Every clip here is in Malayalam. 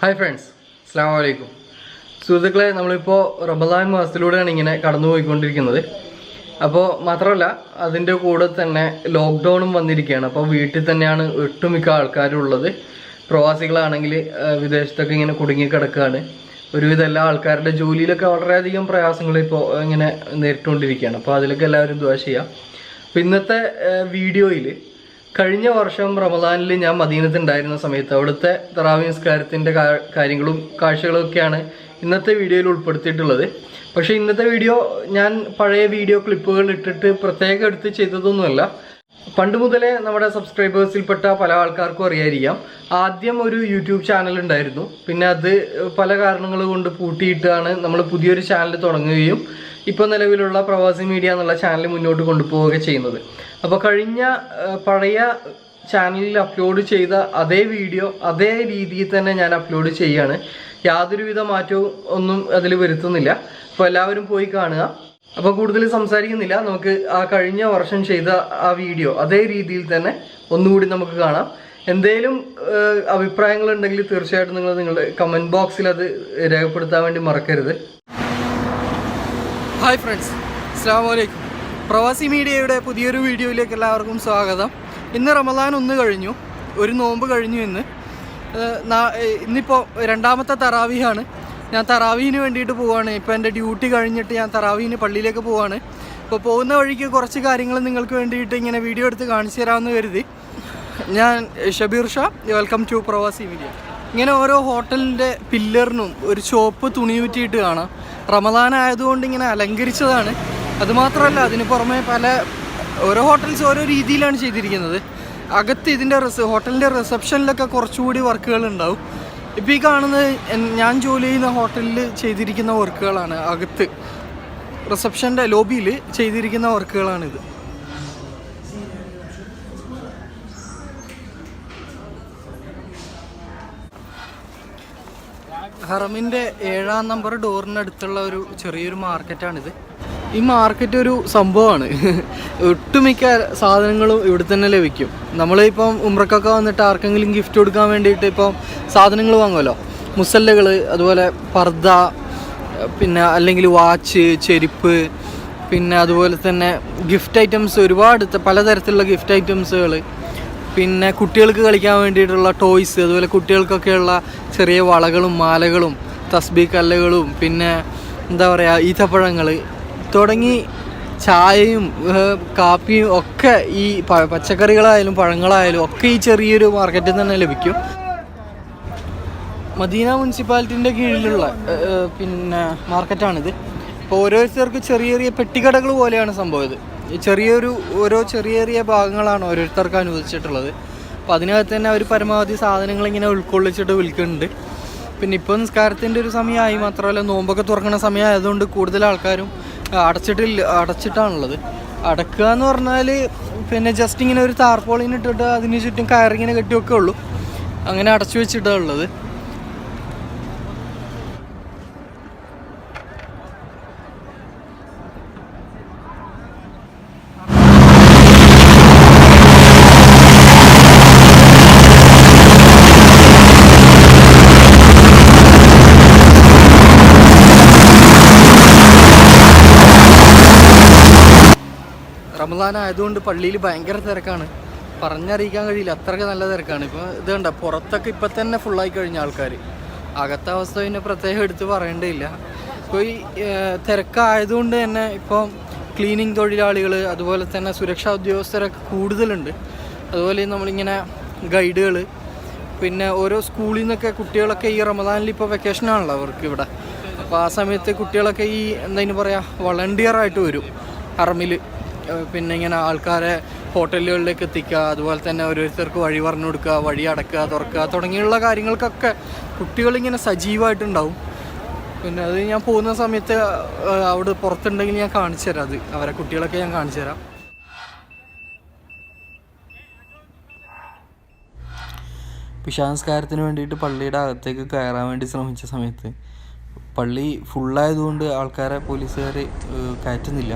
ഹായ് ഫ്രണ്ട്സ് അസ്സാം വലൈക്കും സുഹൃത്തുക്കളെ നമ്മളിപ്പോൾ റമദാൻ മാസത്തിലൂടെയാണ് ഇങ്ങനെ കടന്നുപോയിക്കൊണ്ടിരിക്കുന്നത്. അപ്പോൾ മാത്രമല്ല അതിന്റെ കൂടെ തന്നെ ലോക്ക്ഡൗണും വന്നിരിക്കുകയാണ്. അപ്പോൾ വീട്ടിൽ തന്നെയാണ് ഒട്ടുമിക്ക ആൾക്കാരും ഉള്ളത്. പ്രവാസികളാണെങ്കിൽ വിദേശത്തൊക്കെ ഇങ്ങനെ കുടുങ്ങി കിടക്കുകയാണ് ഒരുവിധം എല്ലാ ആൾക്കാരുടെ ജോലിയിലൊക്കെ വളരെയധികം പ്രയാസങ്ങൾ ഇപ്പോൾ ഇങ്ങനെ നേരിട്ടുകൊണ്ടിരിക്കുകയാണ്. അപ്പോൾ അതിലൊക്കെ എല്ലാവരും ദുവാ ചെയ്യാം. അപ്പോൾ ഇന്നത്തെ വീഡിയോയിൽ കഴിഞ്ഞ വർഷം റമദാനിൽ ഞാൻ മദീനത്ത് ഉണ്ടായിരുന്ന സമയത്ത് അവിടുത്തെ തറാവി കാര്യങ്ങളും കാഴ്ചകളും ഒക്കെയാണ് ഇന്നത്തെ വീഡിയോയിൽ ഉൾപ്പെടുത്തിയിട്ടുള്ളത്. പക്ഷേ ഇന്നത്തെ വീഡിയോ ഞാൻ പഴയ വീഡിയോ ക്ലിപ്പുകൾ ഇട്ടിട്ട് പ്രത്യേകം എടുത്ത് ചെയ്തതൊന്നുമല്ല. പണ്ട് മുതലേ നമ്മുടെ സബ്സ്ക്രൈബേഴ്സിൽപ്പെട്ട പല ആൾക്കാർക്കും അറിയായിരിക്കാം. ആദ്യം ഒരു യൂട്യൂബ് ചാനൽ ഉണ്ടായിരുന്നു. പിന്നെ അത് പല കാരണങ്ങൾ കൊണ്ട് പൂട്ടിയിട്ടാണ് നമ്മൾ പുതിയൊരു ചാനൽ തുടങ്ങുകയും ഇപ്പോൾ നിലവിലുള്ള പ്രവാസി മീഡിയ എന്നുള്ള ചാനൽ മുന്നോട്ട് കൊണ്ടുപോവുക ചെയ്യുന്നത്. അപ്പോൾ കഴിഞ്ഞ പഴയ ചാനലിൽ അപ്ലോഡ് ചെയ്ത അതേ വീഡിയോ അതേ രീതിയിൽ തന്നെ ഞാൻ അപ്ലോഡ് ചെയ്യുകയാണ് യാതൊരുവിധ മാറ്റവും ഒന്നും അതിൽ വരുത്തുന്നില്ല. അപ്പോൾ എല്ലാവരും പോയി കാണുക. അപ്പോൾ കൂടുതൽ സംസാരിക്കുന്നില്ല. നമുക്ക് ആ കഴിഞ്ഞ വർഷം ചെയ്ത ആ വീഡിയോ അതേ രീതിയിൽ തന്നെ ഒന്നുകൂടി നമുക്ക് കാണാം. എന്തേലും അഭിപ്രായങ്ങൾ ഉണ്ടെങ്കിൽ തീർച്ചയായിട്ടും നിങ്ങൾ നിങ്ങളുടെ കമന്റ് ബോക്സിൽ അത് രേഖപ്പെടുത്താൻ വേണ്ടി മറക്കരുത്. ഹായ് ഫ്രണ്ട്സ് അസ്സാമലൈക്കും പ്രവാസി മീഡിയയുടെ പുതിയൊരു വീഡിയോയിലേക്ക് എല്ലാവർക്കും സ്വാഗതം. ഇന്ന് റമദാൻ ഒന്ന് കഴിഞ്ഞു. ഒരു നോമ്പ് കഴിഞ്ഞു ഇന്ന്. ഇന്നിപ്പോൾ രണ്ടാമത്തെ തറാവിയാണ് ഞാൻ തറാവീന് വേണ്ടിയിട്ട് പോവാണ്. ഇപ്പോൾ എന്റെ ഡ്യൂട്ടി കഴിഞ്ഞിട്ട് ഞാൻ തറാവീന് പള്ളിയിലേക്ക് പോവാണ്. ഇപ്പോൾ പോകുന്ന വഴിക്ക് കുറച്ച് കാര്യങ്ങൾ നിങ്ങൾക്ക് വേണ്ടിയിട്ട് ഇങ്ങനെ വീഡിയോ എടുത്ത് കാണിച്ചു തരാമെന്ന് കരുതി. ഞാൻ Shabeer Shah welcome to Pravasi media ഇങ്ങനെ ഓരോ ഹോട്ടലിന്റെ പില്ലറിനും ഒരു ഷോപ്പ് തുണി പറ്റിയിട്ട് കാണാം. റമദാൻ ആയതുകൊണ്ട് ഇങ്ങനെ അലങ്കരിച്ചതാണ്. അതുമാത്രമല്ല അതിന് പുറമെ പല ഓരോ ഹോട്ടൽസ് ഓരോ രീതിയിലാണ് ചെയ്തിരിക്കുന്നത്. അകത്ത് ഇതിന്റെ റിസ ഹോട്ടലിന്റെ റിസപ്ഷനിലൊക്കെ കുറച്ചുകൂടി വർക്കുകൾ ഉണ്ടാവും. ഇപ്പോൾ ഈ കാണുന്നത് ഞാൻ ജോലി ചെയ്യുന്ന ഹോട്ടലിൽ ചെയ്തിരിക്കുന്ന വർക്കുകളാണ് അകത്ത്. റിസപ്ഷന്റെ ലോബിയിൽ ചെയ്തിരിക്കുന്ന വർക്കുകളാണിത്. ഹറമിന്റെ ഏഴാം നമ്പർ ഡോറിനടുത്തുള്ള ഒരു ചെറിയൊരു മാർക്കറ്റാണിത്. ഈ മാർക്കറ്റ് ഒരു സംഭവമാണ്. ഒട്ടുമിക്ക സാധനങ്ങളും ഇവിടെ തന്നെ ലഭിക്കും. നമ്മളിപ്പം ഉമ്രക്കൊക്കെ വന്നിട്ട് ആർക്കെങ്കിലും ഗിഫ്റ്റ് കൊടുക്കാൻ വേണ്ടിയിട്ട് ഇപ്പം സാധനങ്ങൾ വാങ്ങുമല്ലോ? മുസല്ലകൾ അതുപോലെ പർദ്ദ പിന്നെ അല്ലെങ്കിൽ വാച്ച് ചെരുപ്പ് പിന്നെ അതുപോലെ തന്നെ ഗിഫ്റ്റ് ഐറ്റംസ് ഒരുപാട് പലതരത്തിലുള്ള ഗിഫ്റ്റ് ഐറ്റംസുകൾ പിന്നെ കുട്ടികൾക്ക് കളിക്കാൻ വേണ്ടിയിട്ടുള്ള ടോയ്സ് അതുപോലെ കുട്ടികൾക്കൊക്കെയുള്ള ചെറിയ വളകളും മാലകളും തസ്ബീ കല്ലുകളും പിന്നെ എന്താ പറയുക ഈത്തപ്പഴങ്ങൾ തുടങ്ങി ചായയും കാപ്പിയും ഒക്കെ ഈ പച്ചക്കറികളായാലും പഴങ്ങളായാലും ഒക്കെ ഈ ചെറിയൊരു മാർക്കറ്റിൽ തന്നെ ലഭിക്കും. മദീന മുനിസിപ്പാലിറ്റിന്റെ കീഴിലുള്ള പിന്നെ മാർക്കറ്റാണിത്. ഇപ്പോൾ ഓരോരുത്തർക്ക് ചെറിയ ചെറിയ പെട്ടിക്കടകൾ പോലെയാണ് സംഭവം ഇത്. ചെറിയൊരു ഓരോ ചെറിയ ചെറിയ ഭാഗങ്ങളാണ് ഓരോരുത്തർക്ക് അനുവദിച്ചിട്ടുള്ളത്. അപ്പോൾ അതിനകത്ത് തന്നെ അവർ പരമാവധി സാധനങ്ങൾ ഇങ്ങനെ ഉൾക്കൊള്ളിച്ചിട്ട് വിൽക്കുന്നുണ്ട്. പിന്നെ ഇപ്പോൾ നിസ്കാരത്തിന്റെ ഒരു സമയമായി മാത്രമല്ല നോമ്പൊക്കെ തുറക്കുന്ന സമയമായതുകൊണ്ട് കൂടുതൽ ആൾക്കാരും അടച്ചിട്ടില്ല അടച്ചിട്ടാണുള്ളത്. അടക്കുക എന്ന് പറഞ്ഞാൽ പിന്നെ ജസ്റ്റ് ഇങ്ങനെ ഒരു താർപോളിന് ഇട്ടിട്ട് അതിന് ചുറ്റും കയറിങ്ങനെ കെട്ടിയൊക്കെ ഉള്ളൂ അങ്ങനെ അടച്ചു വെച്ചിട്ടാണ് ഉള്ളത് റമദാൻ ആയതുകൊണ്ട് പള്ളിയിൽ ഭയങ്കര തിരക്കാണ്. പറഞ്ഞറിയിക്കാൻ കഴിയില്ല. അത്രയ്ക്ക് നല്ല തിരക്കാണ്. ഇപ്പോൾ ഇത് കണ്ട? പുറത്തൊക്കെ ഇപ്പം തന്നെ ഫുള്ളായി കഴിഞ്ഞ ആൾക്കാർ അകത്തെ അവസ്ഥ പിന്നെ പ്രത്യേകം എടുത്ത് പറയേണ്ടതില്ല. ഇപ്പോൾ ഈ തിരക്കായതുകൊണ്ട് തന്നെ ഇപ്പോൾ ക്ലീനിങ് തൊഴിലാളികൾ അതുപോലെ തന്നെ സുരക്ഷാ ഉദ്യോഗസ്ഥരൊക്കെ കൂടുതലുണ്ട്. അതുപോലെ നമ്മളിങ്ങനെ ഗൈഡുകൾ പിന്നെ ഓരോ സ്കൂളിൽ നിന്നൊക്കെ കുട്ടികളൊക്കെ ഈ റമദാനിൽ ഇപ്പോൾ വെക്കേഷനാണല്ലോ അവർക്ക് ഇവിടെ. അപ്പോൾ ആ സമയത്ത് കുട്ടികളൊക്കെ ഈ എന്താ പറയുക വളണ്ടിയറായിട്ട് വരും. ഹറമിൽ പിന്നെ ഇങ്ങനെ ആൾക്കാരെ ഹോട്ടലുകളിലേക്ക് എത്തിക്കുക അതുപോലെ തന്നെ ഓരോരുത്തർക്ക് വഴി പറഞ്ഞു കൊടുക്കുക വഴി അടക്കുക തുറക്കുക തുടങ്ങിയുള്ള കാര്യങ്ങൾക്കൊക്കെ കുട്ടികളിങ്ങനെ സജീവമായിട്ടുണ്ടാവും പിന്നെ അത് ഞാൻ പോകുന്ന സമയത്ത് അവിടെ പുറത്തുണ്ടെങ്കിൽ ഞാൻ കാണിച്ചു തരാം അത്. അവരെ കുട്ടികളൊക്കെ ഞാൻ കാണിച്ചു തരാം. പിശാംസ്കാരത്തിന് വേണ്ടിയിട്ട് പള്ളിയുടെ അകത്തേക്ക് കയറാൻ വേണ്ടി ശ്രമിച്ച സമയത്ത് പള്ളി ഫുള്ളായതുകൊണ്ട് ആൾക്കാരെ പോലീസുകാർ കയറ്റുന്നില്ല.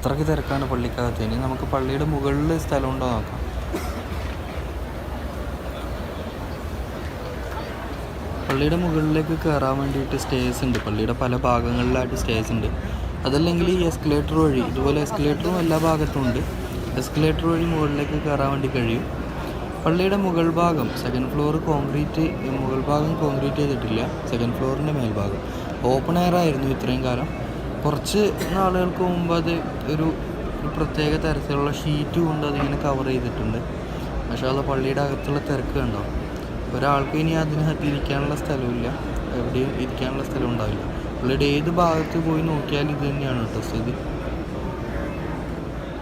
അത്രയ്ക്ക് തിരക്കാണ് പള്ളിക്കകത്ത്. ഇനി നമുക്ക് പള്ളിയുടെ മുകളിൽ സ്ഥലമുണ്ടോ നോക്കാം. പള്ളിയുടെ മുകളിലേക്ക് കയറാൻ വേണ്ടിയിട്ട് സ്റ്റേസ് ഉണ്ട്. പള്ളിയുടെ പല ഭാഗങ്ങളിലായിട്ട് സ്റ്റേസ് ഉണ്ട്. അതല്ലെങ്കിൽ ഈ എസ്കലേറ്റർ വഴി ഇതുപോലെ എസ്കലേറ്ററും എല്ലാ ഭാഗത്തും ഉണ്ട്. എസ്കലേറ്റർ വഴി മുകളിലേക്ക് കയറാൻ വേണ്ടി കഴിയും. പള്ളിയുടെ മുകൾ ഭാഗം സെക്കൻഡ് ഫ്ലോർ കോൺക്രീറ്റ് മുകൾ ഭാഗം കോൺക്രീറ്റ് ചെയ്തിട്ടില്ല. സെക്കൻഡ് ഫ്ലോറിന്റെ മേൽഭാഗം. ഓപ്പൺ എയർ ആയിരുന്നു ഇത്രയും കാലം. കുറച്ച് നാളുകൾക്ക് മുമ്പ് അത് ഒരു പ്രത്യേക തരത്തിലുള്ള ഷീറ്റ് കൊണ്ട് അതിങ്ങനെ കവർ ചെയ്തിട്ടുണ്ട്. പക്ഷേ അത് പള്ളിയുടെ അകത്തുള്ള തിരക്ക് കണ്ടോ? ഒരാൾക്ക് ഇനി അതിനകത്ത് ഇരിക്കാനുള്ള സ്ഥലമില്ല എവിടെയും ഇരിക്കാനുള്ള സ്ഥലം ഉണ്ടാവില്ല. പള്ളിയുടെ ഏത് ഭാഗത്ത് പോയി നോക്കിയാലും ഇത് തന്നെയാണ് കേട്ടോ സ്ഥിതി.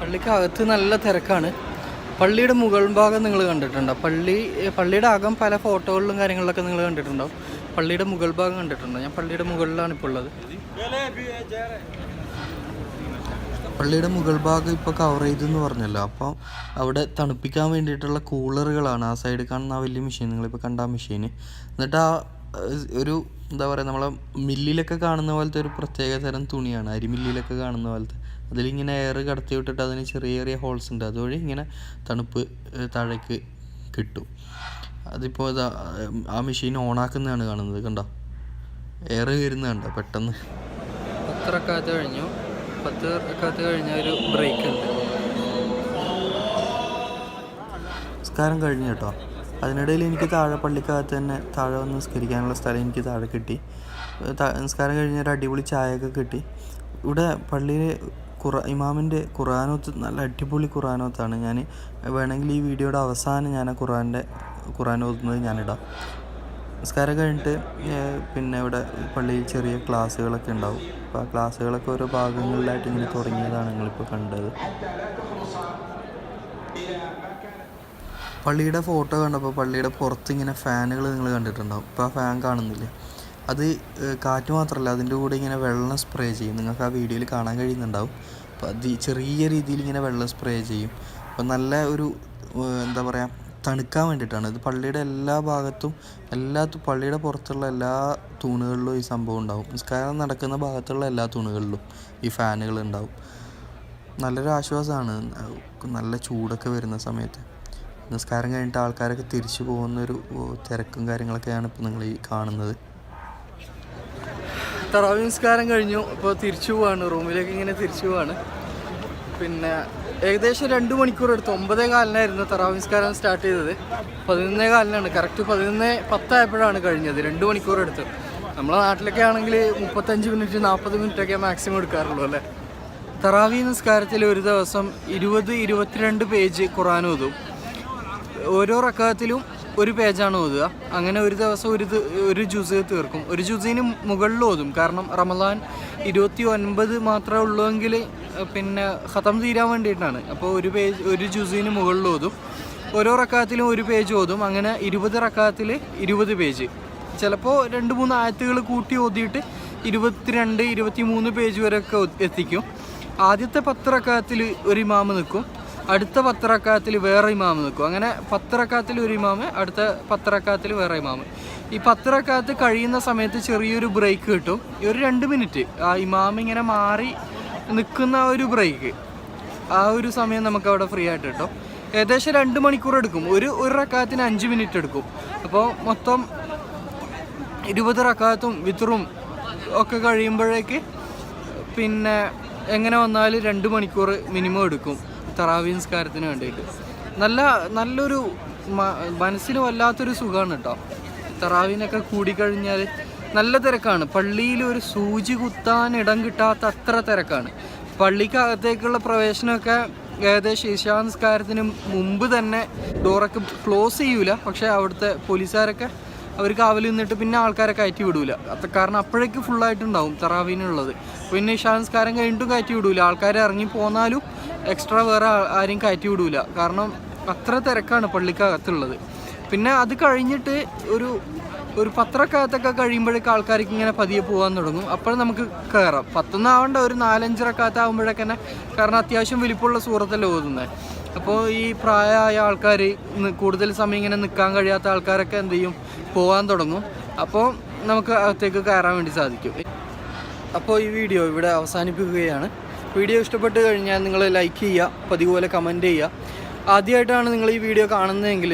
പള്ളിക്കകത്ത് നല്ല തിരക്കാണ്. പള്ളിയുടെ മുകൾ ഭാഗം നിങ്ങൾ കണ്ടിട്ടുണ്ടോ? പള്ളി പള്ളിയുടെ അകം പല ഫോട്ടോകളിലും കാര്യങ്ങളിലൊക്കെ നിങ്ങൾ കണ്ടിട്ടുണ്ടോ? പള്ളിയുടെ മുകൾ ഭാഗം കണ്ടിട്ടുണ്ടോ? ഞാൻ പള്ളിയുടെ മുകളിലാണ് ഇപ്പോൾ ഉള്ളത്. പള്ളിയുടെ മുകൾ ഭാഗം ഇപ്പോൾ കവർ ചെയ്തെന്ന് പറഞ്ഞല്ലോ. അപ്പോൾ അവിടെ തണുപ്പിക്കാൻ വേണ്ടിയിട്ടുള്ള കൂളറുകളാണ് ആ സൈഡിൽ കാണുന്ന ആ വലിയ മെഷീൻ നിങ്ങളിപ്പോൾ കണ്ട ആ മെഷീൻ എന്നിട്ട് ആ ഒരു എന്താ പറയുക നമ്മളെ മില്ലിലൊക്കെ കാണുന്ന പോലത്തെ ഒരു പ്രത്യേക തരം തുണിയാണ്. അരിമില്ലിലൊക്കെ കാണുന്ന പോലത്തെ. അതിലിങ്ങനെ എയർ കടത്തി വിട്ടിട്ട് അതിന് ചെറിയ ചെറിയ ഹോൾസ് ഉണ്ട്. അതുവഴി ഇങ്ങനെ തണുപ്പ് താഴേക്ക് കിട്ടും. അതിപ്പോൾ ആ മെഷീൻ ഓണാക്കുന്നതാണ് കാണുന്നത്. കണ്ടോ? എയർ വരുന്നത് കണ്ടോ പെട്ടെന്ന്. പത്ത് റക്കാത്ത് കഴിഞ്ഞു. പത്ത് റക്കാത്ത് കഴിഞ്ഞ ഒരു ബ്രേക്ക് ഉണ്ട്. നിസ്കാരം കഴിഞ്ഞു കേട്ടോ. അതിനിടയിൽ എനിക്ക് താഴെ പള്ളിക്കകത്ത് തന്നെ താഴെ വന്ന് നിസ്കരിക്കാനുള്ള സ്ഥലം എനിക്ക് താഴെ കിട്ടി. നിസ്കാരം കഴിഞ്ഞ ഒരു അടിപൊളി ചായയൊക്കെ കിട്ടി. ഇവിടെ പള്ളിയിൽ ഖുറ ഇമാമിന്റെ ഖുറാനോത്ത് നല്ല അടിപൊളി ഖുറാനോത്താണ്. ഞാൻ വേണമെങ്കിൽ ഈ വീഡിയോയുടെ അവസാനം ഞാൻ ആ ഖുറാന്റെ ഖുറാൻ ഓതുന്നത് ഞാനിടാം. നിസ്കാരം കഴിഞ്ഞിട്ട് പിന്നെ ഇവിടെ പള്ളിയിൽ ചെറിയ ക്ലാസ്സുകളൊക്കെ ഉണ്ടാവും. അപ്പോൾ ആ ക്ലാസ്സുകളൊക്കെ ഓരോ ഭാഗങ്ങളിലായിട്ട് ഇങ്ങനെ തുടങ്ങിയതാണ് നിങ്ങളിപ്പോൾ കണ്ടത്. പള്ളിയുടെ ഫോട്ടോ കണ്ടപ്പോൾ പള്ളിയുടെ പുറത്ത് ഇങ്ങനെ ഫാനുകൾ നിങ്ങൾ കണ്ടിട്ടുണ്ടാവും. ഇപ്പോൾ ആ ഫാൻ കാണുന്നില്ലേ. അത് കാറ്റ് മാത്രമല്ല അതിന്റെ കൂടെ ഇങ്ങനെ വെള്ളം സ്പ്രേ ചെയ്യും. നിങ്ങൾക്ക് ആ വീഡിയോയിൽ കാണാൻ കഴിയുന്നുണ്ടാവും. അപ്പോൾ അത് ചെറിയ രീതിയിൽ ഇങ്ങനെ വെള്ളം സ്പ്രേ ചെയ്യും. അപ്പോൾ നല്ല ഒരു എന്താ പറയുക തണുക്കാൻ വേണ്ടിയിട്ടാണ്. ഇത് പള്ളിയുടെ എല്ലാ ഭാഗത്തും എല്ലാ പള്ളിയുടെ പുറത്തുള്ള എല്ലാ തൂണുകളിലും ഈ സംഭവം ഉണ്ടാവും. നിസ്കാരം നടക്കുന്ന ഭാഗത്തുള്ള എല്ലാ തൂണുകളിലും ഈ ഫാനുകൾ ഉണ്ടാവും. നല്ലൊരു ആശ്വാസമാണ്. നല്ല ചൂടൊക്കെ വരുന്ന സമയത്ത്. നിസ്കാരം കഴിഞ്ഞിട്ട് ആൾക്കാരൊക്കെ തിരിച്ചു പോകുന്നൊരു തിരക്കും കാര്യങ്ങളൊക്കെയാണ് ഇപ്പോൾ നിങ്ങൾ ഈ കാണുന്നത്. തറാവി നിസ്കാരം കഴിഞ്ഞു. ഇപ്പോൾ തിരിച്ചു പോവാണ്. റൂമിലേക്ക് ഇങ്ങനെ തിരിച്ചു പോവാണ്. പിന്നെ ഏകദേശം രണ്ട് മണിക്കൂർ എടുത്തു. ഒമ്പതേ കാലിനായിരുന്നു തറാവിസ്കാരം സ്റ്റാർട്ട് ചെയ്തത്. പതിനൊന്നേ കാലിനാണ്. കറക്റ്റ് പതിനൊന്ന് പത്തായപ്പോഴാണ് കഴിഞ്ഞത്. രണ്ട് മണിക്കൂർ എടുത്തു. നമ്മളെ നാട്ടിലൊക്കെ ആണെങ്കിൽ മുപ്പത്തഞ്ച് മിനിറ്റ് നാൽപ്പത് മിനിറ്റ് ഒക്കെ മാക്സിമം എടുക്കാറുള്ളൂ അല്ലേ? തറാവി നിസ്കാരത്തിൽ ഒരു ദിവസം ഇരുപത് ഇരുപത്തിരണ്ട് പേജ് ഖുറാൻ ഓതും. ഓരോ റക്കാത്തിലും ഒരു പേജാണ് ഓതുക. അങ്ങനെ ഒരു ദിവസം ഒരു ഒരു ജ്യൂസ് തീർക്കും. ഒരു ജ്യൂസിന് മുകളിൽ ഓതും. കാരണം റമദാൻ ഇരുപത്തി ഒൻപത് മാത്രമേ ഉള്ളൂവെങ്കിൽ പിന്നെ ഖത്തം തീരാൻ വേണ്ടിയിട്ടാണ്. അപ്പോൾ ഒരു പേജ് ഒരു ജ്യൂസിന് മുകളിൽ ഓതും. ഓരോ റക്കാത്തിലും ഒരു പേജ് ഓതും. അങ്ങനെ ഇരുപത് റക്കാത്തിൽ ഇരുപത് പേജ്. ചിലപ്പോൾ രണ്ട് മൂന്ന് ആയത്തുകൾ കൂട്ടി ഓതിയിട്ട് ഇരുപത്തിരണ്ട് ഇരുപത്തി മൂന്ന് പേജ് വരെയൊക്കെ എത്തിക്കും. ആദ്യത്തെ പത്ത് റക്കാത്തിൽ ഒരു ഇമാമ് നിൽക്കും. അടുത്ത പത്തറക്കാത്തിൽ വേറെ ഇമാമ് നിൽക്കും. അങ്ങനെ പത്തറക്കാത്തിൽ ഒരു ഇമാമ് അടുത്ത പത്തറക്കാത്തിൽ വേറെ ഇമാമ്. ഈ പത്തറക്കാത്ത് കഴിയുന്ന സമയത്ത് ചെറിയൊരു ബ്രേക്ക് കിട്ടും. ഒരു രണ്ട് മിനിറ്റ് ആ ഇമാമ് ഇങ്ങനെ മാറി നിൽക്കുന്ന ആ ഒരു ബ്രേക്ക് ആ ഒരു സമയം നമുക്ക് അവിടെ ഫ്രീ ആയിട്ട് കിട്ടും. ഏകദേശം രണ്ട് മണിക്കൂർ എടുക്കും. ഒരു ഒരു റക്കാത്തിന് അഞ്ച് മിനിറ്റ് എടുക്കും. അപ്പോൾ മൊത്തം ഇരുപത് റക്കാത്തും വിത്തറും ഒക്കെ കഴിയുമ്പോഴേക്ക് പിന്നെ എങ്ങനെ വന്നാലും രണ്ട് മണിക്കൂർ മിനിമം എടുക്കും. തറാവി നിസ്കാരത്തിന് വേണ്ടിയിട്ട്. നല്ല നല്ലൊരു മനസ്സിന് വല്ലാത്തൊരു സുഖമാണ് കേട്ടോ തറാവിനൊക്കെ കൂടിക്കഴിഞ്ഞാൽ നല്ല തിരക്കാണ്. പള്ളിയിൽ ഒരു സൂചി കുത്താൻ ഇടം കിട്ടാത്ത അത്ര തിരക്കാണ്. പള്ളിക്കകത്തേക്കുള്ള പ്രവേശനമൊക്കെ ഏകദേശം ഈശാനസ്കാരത്തിന് മുമ്പ് തന്നെ ഡോറൊക്കെ ക്ലോസ് ചെയ്യൂല. പക്ഷേ അവിടുത്തെ പോലീസുകാരൊക്കെ അവർ കാവൽ നിന്നിട്ട് പിന്നെ ആൾക്കാരെ കയറ്റി വിടൂല. കാരണം അപ്പോഴേക്ക് ഫുള്ളായിട്ടുണ്ടാവും തറാവീനുള്ളത്. പിന്നെ ഈശാനസ്കാരം കഴിഞ്ഞിട്ടും കയറ്റി വിടൂല. ആൾക്കാർ ഇറങ്ങി പോന്നാലും എക്സ്ട്രാ വേറെ ആരും കയറ്റി വിടൂല. കാരണം അത്ര തിരക്കാണ് പള്ളിക്കകത്തുള്ളത്. പിന്നെ അത് കഴിഞ്ഞിട്ട് ഒരു ഒരു പത്രക്കകത്തൊക്കെ കഴിയുമ്പോഴേക്ക് ആൾക്കാർക്ക് ഇങ്ങനെ പതിയെ പോകാൻ തുടങ്ങും. അപ്പോൾ നമുക്ക് കയറാം പത്തൊന്നും ആവണ്ട ഒരു നാലഞ്ചരക്കകത്ത് ആകുമ്പോഴേക്ക് തന്നെ കാരണം അത്യാവശ്യം വലിപ്പമുള്ള സൂറത്തല്ലേ ഓതുന്നത് അപ്പോൾ ഈ പ്രായമായ ആൾക്കാർ കൂടുതൽ സമയം ഇങ്ങനെ നിൽക്കാൻ കഴിയാത്ത ആൾക്കാരൊക്കെ എന്ത് ചെയ്യും? പോകാൻ തുടങ്ങും. അപ്പോൾ നമുക്ക് അകത്തേക്ക് കയറാൻ വേണ്ടി സാധിക്കും. അപ്പോൾ ഈ വീഡിയോ ഇവിടെ അവസാനിപ്പിക്കുകയാണ്. വീഡിയോ ഇഷ്ടപ്പെട്ട് കഴിഞ്ഞാൽ നിങ്ങൾ ലൈക്ക് ചെയ്യുക പതിവ് പോലെ കമന്റ് ചെയ്യുക. ആദ്യമായിട്ടാണ് നിങ്ങൾ ഈ വീഡിയോ കാണുന്നതെങ്കിൽ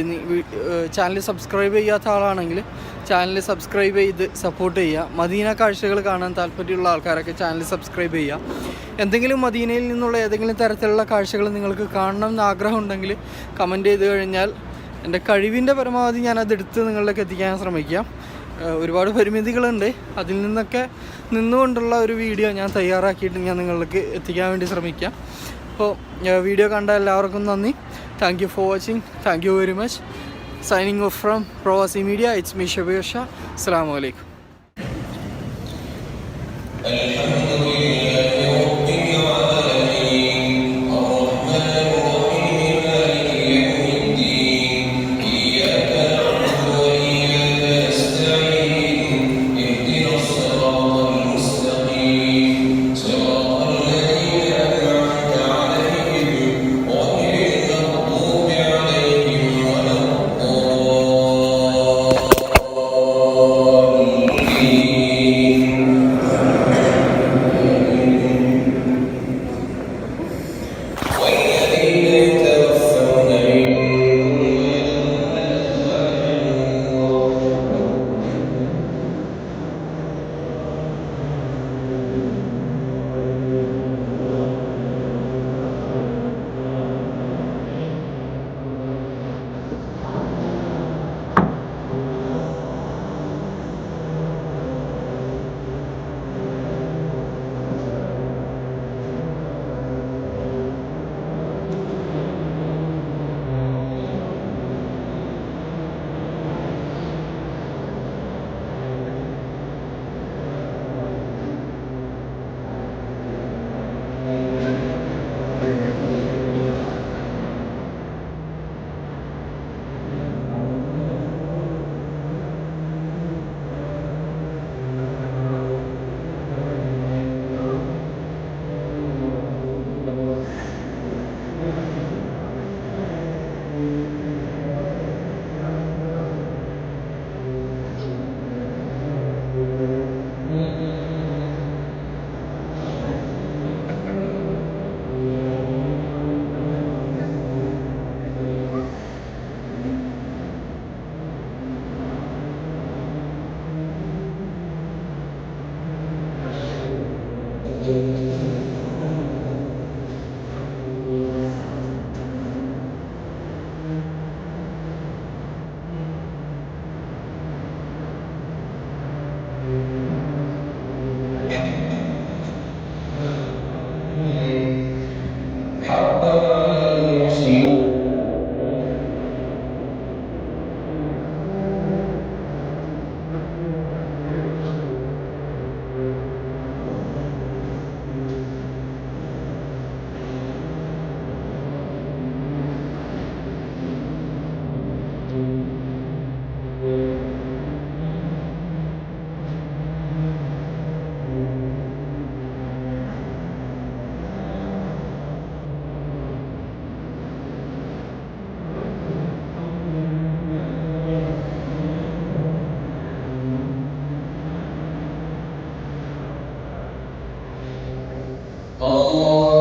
ചാനൽ സബ്സ്ക്രൈബ് ചെയ്യാത്ത ആളാണെങ്കിൽ ചാനൽ സബ്സ്ക്രൈബ് ചെയ്ത് സപ്പോർട്ട് ചെയ്യുക. മദീന കാഴ്ചകൾ കാണാൻ താല്പര്യമുള്ള ആൾക്കാരൊക്കെ ചാനൽ സബ്സ്ക്രൈബ് ചെയ്യുക. എന്തെങ്കിലും മദീനയിൽ നിന്നുള്ള ഏതെങ്കിലും തരത്തിലുള്ള കാഴ്ചകൾ നിങ്ങൾക്ക് കാണണം എന്ന് ആഗ്രഹം ഉണ്ടെങ്കിൽ കമന്റ് ചെയ്ത് കഴിഞ്ഞാൽ എന്റെ കഴിവിന്റെ പരമാവധി ഞാനത് എടുത്ത് നിങ്ങളിലേക്ക് എത്തിക്കാൻ ശ്രമിക്കാം. ഒരുപാട് പരിമിതികളുണ്ട്. അതിൽ നിന്നൊക്കെ നിന്നുകൊണ്ടുള്ള ഒരു വീഡിയോ ഞാൻ തയ്യാറാക്കിയിട്ട് ഞാൻ നിങ്ങൾക്ക് എത്തിക്കാൻ വേണ്ടി ശ്രമിക്കാം. അപ്പോൾ വീഡിയോ കണ്ട എല്ലാവർക്കും നന്ദി. Thank you for watching thank you very much signing off from Pravasi media it's me Shabeer Shah അസ്സാം വലൈക്കും Allah.